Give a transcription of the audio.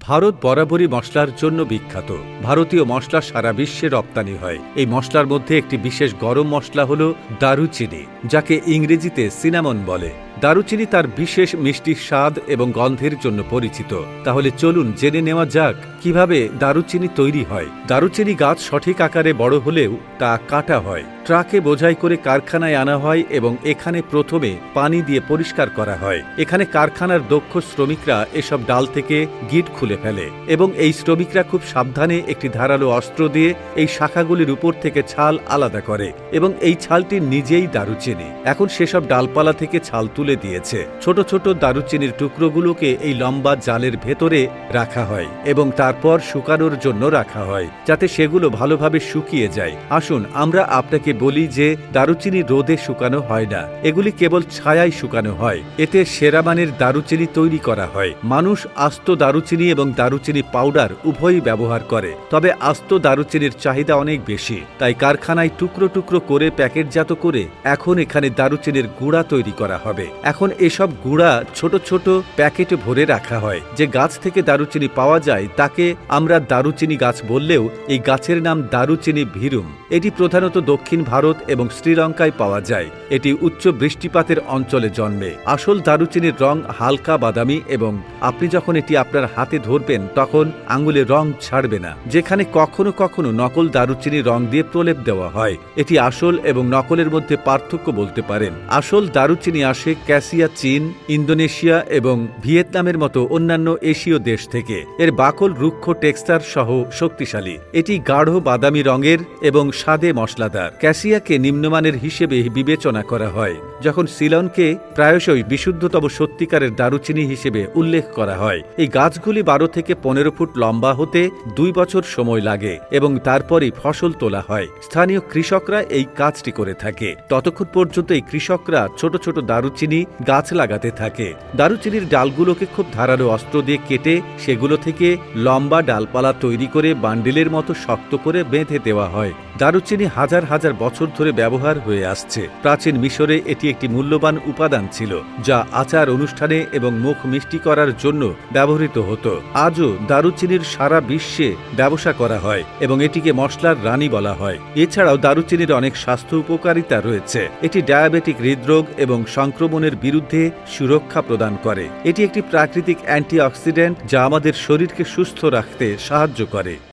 ভারত বরাবরই মশলার জন্য বিখ্যাত। ভারতীয় মশলা সারা বিশ্বে রপ্তানি হয়। এই মশলার মধ্যে একটি বিশেষ গরম মশলা হল দারুচিনি, যাকে ইংরেজিতে সিনামন বলে। দারুচিনি তার বিশেষ মিষ্টি স্বাদ এবং গন্ধের জন্য পরিচিত। তাহলে চলুন জেনে নেওয়া যাক কীভাবে দারুচিনি তৈরি হয়। দারুচিনি গাছ সঠিক আকারে বড় হলেও তা কাটা হয়। ট্রাকে বোঝাই করে কারখানায় আনা হয় এবং এখানে প্রথমে পানি দিয়ে পরিষ্কার করা হয়। এখানে কারখানার দক্ষ শ্রমিকরা এসব ডাল থেকে গিট খুলে ফেলে এবং এই শ্রমিকরা খুব সাবধানে একটি ধারালো অস্ত্র দিয়ে এই শাখাগুলির উপর থেকে ছাল আলাদা করে এবং এই ছালটি নিজেই দারুচিনি। এখন সেসব ডালপালা থেকে ছাল তুলে দিয়েছে। ছোট ছোট দারুচিনির টুকরোগুলোকে এই লম্বা জালের ভেতরে রাখা হয় এবং তারপর শুকানোর জন্য রাখা হয়, যাতে সেগুলো ভালোভাবে শুকিয়ে যায়। আসুন, আমরা আপনাকে বলি যে, দারুচিনি রোদে শুকানো হয় না। এগুলি কেবল ছায়ায় শুকানো হয়। এতে সেরা মানের দারুচিনি তৈরি করা হয়। মানুষ আস্ত দারুচিনি এবং দারুচিনি পাউডার উভয়ই ব্যবহার করে। তবে আস্ত দারুচিনির চাহিদা অনেক বেশি। তাই কারখানায় টুকরো টুকরো করে প্যাকেটজাত করে এখন এখানে দারুচিনির গুঁড়া তৈরি করা হবে। এখন এসব গুঁড়া ছোট ছোট প্যাকেটে ভরে রাখা হয়। যে গাছ থেকে দারুচিনি পাওয়া যায়, তাকে আমরা দারুচিনি গাছ বললেও এই গাছের নাম দারুচিনি ভিরুম। এটি প্রধানত দক্ষিণ ভারত এবং শ্রীলঙ্কায় পাওয়া যায়। এটি উচ্চ বৃষ্টিপাতের অঞ্চলে জন্মে। আসল দারুচিনির রং হালকা বাদামি এবং আপনি যখন এটি আপনার হাতে ধরবেন, তখন আঙ্গুলে রং ছাড়বে না। যেখানে কখনো কখনো নকল দারুচিনি রং দিয়ে প্রলেপ দেওয়া হয়। এটি আসল এবং নকলের মধ্যে পার্থক্য বলতে পারেন। আসল দারুচিনি আসে ক্যাসিয়া চীন, ইন্দোনেশিয়া এবং ভিয়েতনামের মতো অন্যান্য এশীয় দেশ থেকে। এর বাকল, রুক্ষ টেক্সচার সহ শক্তিশালী। এটি গাঢ় বাদামি রঙের এবং স্বাদে মশলাদার। ক্যাসিয়াকে নিম্নমানের হিসেবে বিবেচনা করা হয়, যখন সিলনকে প্রায়শই বিশুদ্ধতম সত্যিকারের দারুচিনি হিসেবে উল্লেখ করা হয়। এই গাছগুলি বারো থেকে পনেরো ফুট লম্বা হতে দুই বছর সময় লাগে এবং তারপরই ফসল তোলা হয়। স্থানীয় কৃষকরা এই কাজটি করে থাকে। ততক্ষণ পর্যন্ত এই কৃষকরা ছোট ছোট দারুচিনি গাছ লাগাতে থাকে। দারুচিনির ডালগুলোকে খুব ধারালো অস্ত্র দিয়ে কেটে সেগুলো থেকে লম্বা ডালপালা তৈরি করে বান্ডিলের মতো শক্ত করে বেঁধে দেওয়া হয়। দারুচিনি হাজার হাজার বছর ধরে ব্যবহার হয়ে আসছে। প্রাচীন মিশরে এটি একটি মূল্যবান উপাদান ছিল, যা আচার অনুষ্ঠানে এবং মুখ মিষ্টি করার জন্য ব্যবহৃত হতো। আজও দারুচিনির সারা বিশ্বে ব্যবসা করা হয় এবং এটিকে মশলার রানী বলা হয়। এছাড়াও দারুচিনির অনেক স্বাস্থ্য উপকারিতা রয়েছে। এটি ডায়াবেটিক হৃদরোগ এবং সংক্রমণের বিরুদ্ধে সুরক্ষা প্রদান করে। এটি একটি প্রাকৃতিক অ্যান্টিঅক্সিডেন্ট যা আমাদের শরীরকে সুস্থ রাখতে সাহায্য করে।